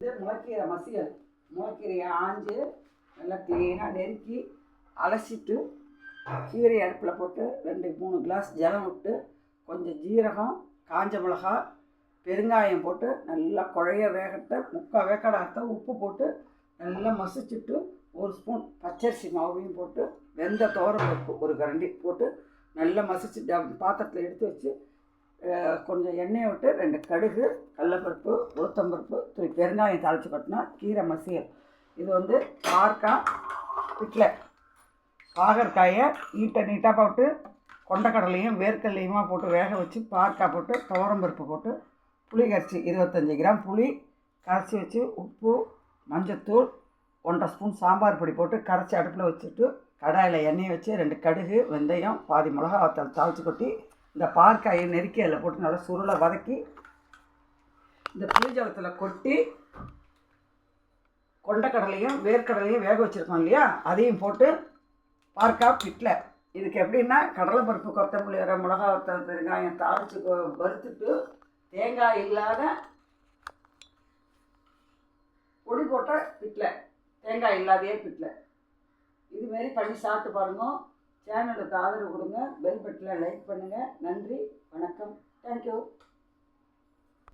இது முளைக்கீரை மசியல். முளைக்கீரையை ஆஞ்சு நல்லா க்ளீனாக நெருக்கி அலசிட்டு கீரை அடுப்பில் போட்டு ரெண்டு மூணு கிளாஸ் ஜலம் விட்டு கொஞ்சம் ஜீரகம் காஞ்ச மிளகா பெருங்காயம் போட்டு நல்லா குழைய வேகத்தை முக்கால் வேக்காடாக உப்பு போட்டு நல்லா மசிச்சுட்டு ஒரு ஸ்பூன் பச்சரிசி மாவையும் போட்டு வெந்த பருப்பு ஒரு கரண்டி போட்டு நல்லா மசிச்சு பாத்திரத்தில் எடுத்து வச்சு கொஞ்சம் எண்ணெயை விட்டு ரெண்டு கடுகு கடலப்பருப்பு உளுத்தம்பருப்பு துணி பெருங்காயம் தாளித்து கொட்டினா கீரை மசியல். இது வந்து பார்க்காய் வீட்டில் பாகற்காயை நீட்டை நீட்டாக போட்டு கொண்டக்கடலையும் வேர்க்கடலையுமா போட்டு வேக வச்சு பார்க்காய் போட்டு துவரம்பருப்பு போட்டு புளி கரைச்சி இருபத்தஞ்சி கிராம் புளி கரைச்சி வச்சு உப்பு மஞ்சத்தூள் ஒன்றரை ஸ்பூன் சாம்பார் பொடி போட்டு கரைச்சி அடுப்பில் வச்சுட்டு கடாயில் எண்ணெயை வச்சு ரெண்டு கடுகு வெந்தயம் பாதி மிளகா தாளித்து கொட்டி இந்த பார்க்காயை நெருக்கி அதில் போட்டு நல்லா சுருளை வதக்கி இந்த புளிஜலத்தில் கொட்டி கொண்டக்கடலையும் வேர்க்கடலையும் வேக வச்சுருக்கோம் இல்லையா? அதையும் போட்டு பார்க்கா பிட்டில் இதுக்கு எப்படின்னா கடலை பருப்பு கொத்தமல்லி வர மிளகா வத்தல் பெருங்காயம் தாளித்து வறுத்துட்டு தேங்காய் இல்லாத பொடி போட்ட பிட்டில் தேங்காய் இல்லாதையே பிட்டில் இதுமாரி பண்ணி சாப்பிட்டு பாருங்க. சேனலுக்கு ஆதரவு கொடுங்க பெல் பட்டில் லைக் பண்ணுங்கள் நன்றி வணக்கம். தேங்க்யூ